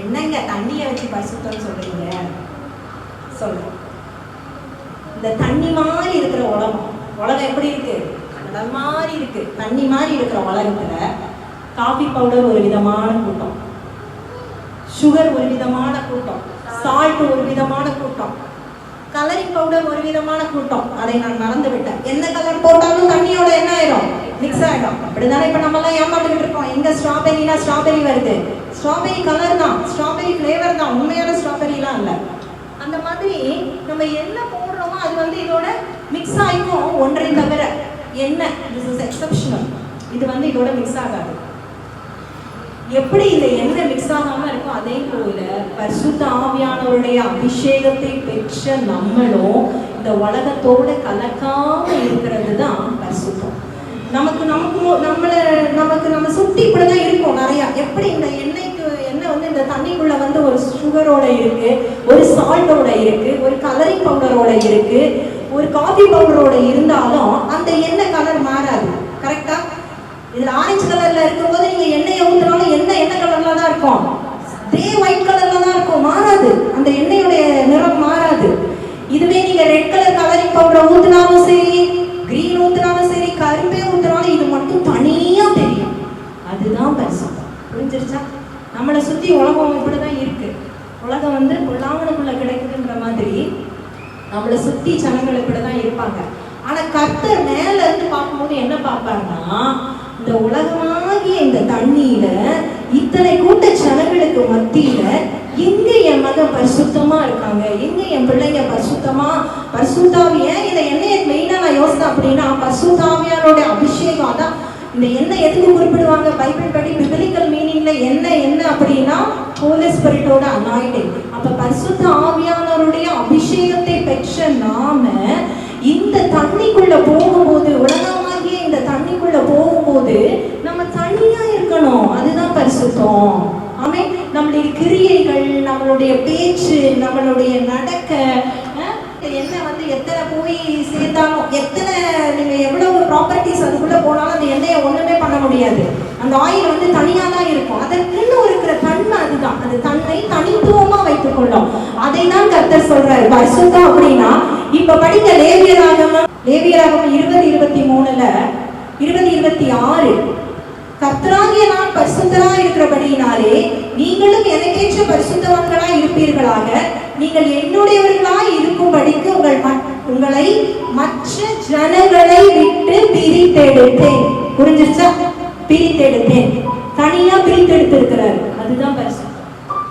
என்னங்க தண்ணியை வச்சு பரிசுத்தம் சொல்றீங்க? சொல்லு. இந்த தண்ணி மாதிரி இருக்கிற உலகம் உலகம் எப்படி இருக்கு? கடல் மாதிரி இருக்கு. தண்ணி மாதிரி இருக்கிற உலகத்துல காபி பவுடர் ஒரு விதமான கூட்டம். சுகர் ஒரு விதமான கூட்டம். சால்ட் ஒரு விதமான கூட்டம். கலரிங் பவுடர் ஒரு விதமான கூட்டம். அதை நான் மறந்து விட்டேன் என்ன கலர் போட்டாலும் தண்ணியோட என்ன ஆயிடும் மிக்ஸ் ஆயிடும். அப்படிதானே இப்ப நம்ம எல்லாம் ஏமாந்துகிட்டு இருக்கோம். எங்க ஸ்ட்ராபெரினா ஸ்ட்ராபெரி வருது. ஸ்ட்ராபெரி கலர் தான். ஸ்ட்ராபெரி ஃப்ளேவர் தான். உண்மையான ஸ்ட்ராபெரிலாம் இல்ல. அந்த மாதிரி நம்ம என்ன போடுறோமோ அது வந்து இதோட மிக்ஸ் ஆகிக்கும் ஒன்றை தவிர என்ன? திஸ் இஸ் எக்ஸப்ஷனல் இது வந்து இதோட மிக்ஸ் ஆகாது. எப்படி இந்த எண்ணெய் மிக்ஸ் ஆகாம இருக்கோ அதே போல பரிசுத்த ஆவியானவருடைய அபிஷேகத்தை பெற்ற நம்மளும் இந்த உலகத்தோட கலக்காம இருக்கிறது தான் பரிசுத்த நமக்கு நமக்கு நம்மளை நம்மள நமக்கு நம்ம சுத்தி இப்படிதான் இருக்கும் நிறைய. எப்படி இந்த எண்ணெய்க்கு எண்ணெய் வந்து இந்த தண்ணிக்குள்ள வந்து ஒரு சுகரோட இருக்கு ஒரு சால்ட்டோட இருக்கு ஒரு கலரிங் பவுடரோட இருக்கு ஒரு காஃபி பவுடரோட இருந்தாலும் அந்த எண்ணெய் கலர் மாறாது. கரெக்டா இதுல ஆரஞ்சு கலர்ல இருக்கும்போது நீங்க எண்ணெயை ஊத்துனாலும் எண்ணெய் கலரில் கலர்ல தான் இருக்கும்? அதே ஒயிட் கலர்ல தான் இருக்கும். மாறாது. அந்த எண்ணெயுடைய நிறம் மாறாது. இதுவே நீங்க ரெட் கலர் கலரிங் பவுடர் ஊத்துனாலும் சரி கிரீன் ஊத்துனாலும் சரி இது மட்டும் தனியா தெரியும். அதுதான் பரிசுத்தம். புரிஞ்சிருச்சா? நம்மளை சுத்தி உலகம் இப்படிதான் இருக்கு. உலகம் வந்து பொல்லாங்கனுக்குள்ள கிடைக்குதுன்ற மாதிரி நம்மளை சுத்தி ஜனங்கள் இப்படிதான் இருப்பாங்க. ஆனா கர்த்தர் மேல இருந்து பார்க்கும்போது என்ன பார்ப்பாருன்னா இந்த உலகமாகிய இந்த தண்ணியில இத்தனை கூட்ட ஜனங்களுக்கு மத்தியில எங்க என் மகன் பரிசுத்தமா இருக்காங்க? எங்க என் பிள்ளைங்க பரிசுத்தமா பரிசுத்தாவி ஏன் இந்த எண்ணெயை மெயினா நான் யோசித்தேன் அப்படின்னா பசுதாமியாரோட அபிஷேகம். அதான் இந்த என்ன எதுக்கு குறிப்பிடுவாங்க? பைபிள் படி பிபிலிக்கல் மீனிங்ல என்ன என்ன அப்படின்னா ஹோலி ஸ்பிரிட்டோட அனாயிண்டிங் அப்ப பரிசுத்த ஆவியானவருடைய அபிஷேகத்தை பெற்ற நாம இந்த தண்ணிக்குள்ள போகும்போது உலகமாகிய இந்த தண்ணிக்குள்ள போகும்போது நம்ம தனியா இருக்கணும். அதுதான் பரிசுத்தம். ஆமே நம்மளுடைய கிரியைகள் நம்மளுடைய பேச்சு நம்மளுடைய நடக்க என்ன வந்து எத்தனை போய் சேர்ந்தாலும் எத்தனை எவ்வளவு ப்ராப்பர்ட்டிஸ் அதுக்குள்ள போனாலும் அந்த எண்ணெயை ஒண்ணுமே பண்ண முடியாது. அந்த ஆயில் வந்து தனியா தான் இருக்கும். அதற்குன்னு இருக்கிற தன்மை அதுதான். அது தன்னை தனித்துவமா வைத்துக் கொள்ளும். அதை தான் கர்த்தர் சொல்றாரு. பரிசுத்தம் அப்படின்னா இப்ப படிக்க லேவியராகம லேவியராகம இருபது இருபத்தி மூணுல இருபது இருபத்தி ஆறு. கர்த்தராகிய நான் பரிசுத்தரா இருக்கிறபடியினாலே நீங்களும் எனக்கேற்ற பரிசுத்தவான்களா இருப்பீர்களாக. நீங்கள் என்னுடையவர்களாய் இருக்கும்படிக்கு உங்கள் மற்ற உங்களை மற்ற ஜனங்களை விட்டு பிரித்தெடுத்தேன். புரிஞ்சிருச்சா? பிரித்தெடுத்தேன். தனியா பிரித்தெடுத்திருக்கிறார். அதுதான் பரிசு.